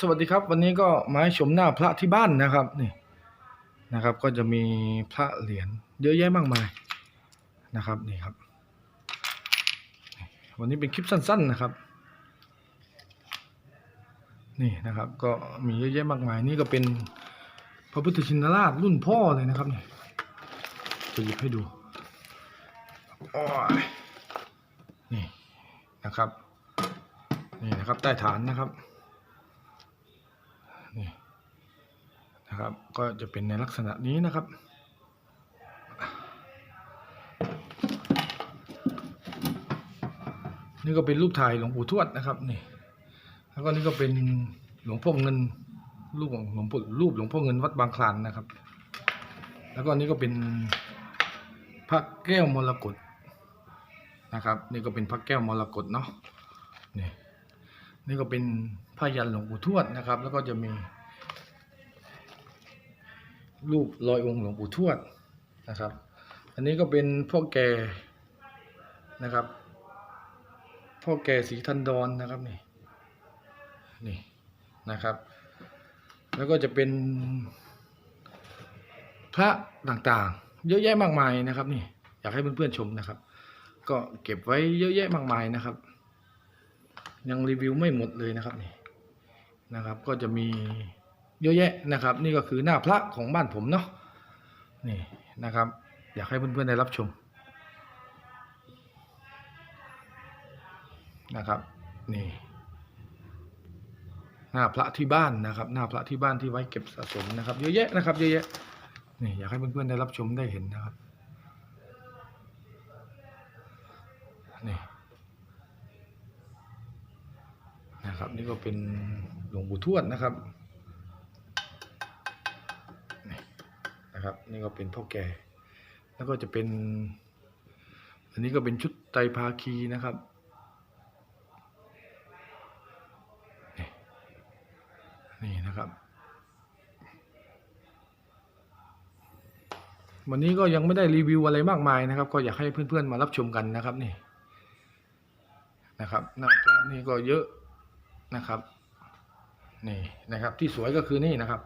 สวัสดีครับ วันนี้ก็มาให้ชมหน้าพระที่บ้านนะครับนี่นะครับ ก็จะมีพระเหรียญเยอะแยะมากมายนะครับนี่ครับ วันนี้เป็นคลิปสั้น ๆนะครับ นี่นะครับ ก็มีเยอะแยะมากมายนี่ก็เป็นพระพุทธชินราชรุ่นพ่อเลยนะครับนี่จะหยิบให้ดูโอ้ยนี่นะครับนี่นะครับใต้ฐานนะครับ นะครับ ก็จะเป็นในลักษณะนี้นะครับนี่ก็เป็นรูปถ่ายหลวงปู่ทวดนะครับนี่ แล้วก็นี่ก็เป็นหลวงพ่อเงินรูปของหลวงปู่รูปหลวงพ่อเงินวัดบางคลานนะครับ แล้วก็นี่ก็เป็นพระแก้วมรกตนะครับ นี่ก็เป็นพระแก้วมรกตเนาะนี่นี่ก็เป็นผ้ายันหลวงปู่ทวดนะครับ แล้วก็จะมี รูปรอยองค์หลวงปู่ทวดนะครับ อันนี้ก็เป็นพ่อแก่นะครับพ่อแก่สีทันดอนนะครับนี่นี่นะครับ แล้วก็จะเป็น พระต่างๆ เยอะแยะมากมายนะครับนี่อยากให้เพื่อนๆชมนะครับ ก็เก็บไว้เยอะแยะมากมายนะครับ ยังรีวิวไม่หมดเลยนะครับนี่นะครับ ก็จะมี เยอะแยะนะครับ นี่ก็คือหน้าพระของบ้านผมเนาะนี่นะครับ อยากให้เพื่อนๆได้รับชมนะครับนี่หน้าพระที่บ้านนะครับ หน้าพระที่บ้านที่ไว้เก็บสะสมนะครับ เยอะแยะนะครับ เยอะแยะนี่อยากให้เพื่อนๆได้รับชมได้เห็นนะครับนี่นะครับ นี่ก็เป็นหลวงปู่ทวดนะครับ นะครับ นี่ก็เป็นพ่อแก่ แล้วก็จะเป็น อันนี้ก็เป็นชุดไตภาคีนะครับนี่นี่นะครับ วันนี้ก็ยังไม่ได้รีวิวอะไรมากมายนะครับ ก็อยากให้เพื่อนๆมารับชมกันนะครับนี่นะครับหน้าพระนี่ก็เยอะนะครับนี่นะครับที่สวยก็คือนี่นะครับ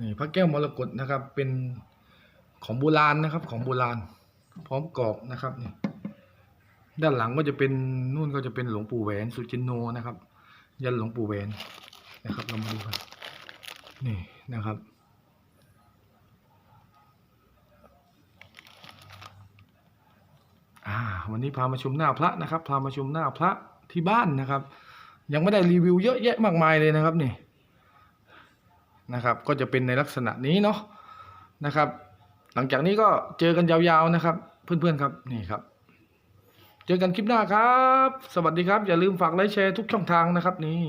นี่พระแก้วมรกตนะครับ เป็นของโบราณนะครับ ของโบราณ พร้อมกรอบนะครับนี่ด้านหลังก็จะเป็นนู่นก็จะเป็นหลวงปู่แหวนสุจินโนนะครับ ยันหลวงปู่แหวนนะครับ เรามาดูกันนี่นะครับอ่าวันนี้พามาชมหน้าพระนะครับ พามาชมหน้าพระที่บ้านนะครับ ยังไม่ได้รีวิวเยอะแยะมากมายเลยนะครับนี่ นะครับ ก็จะเป็นในลักษณะนี้เนาะนะครับ หลังจากนี้ก็เจอกันยาวๆนะครับ เพื่อนๆครับนี่ครับ เจอกันคลิปหน้าครับ สวัสดีครับ อย่าลืมฝากไลค์แชร์ทุกช่องทางนะครับนี่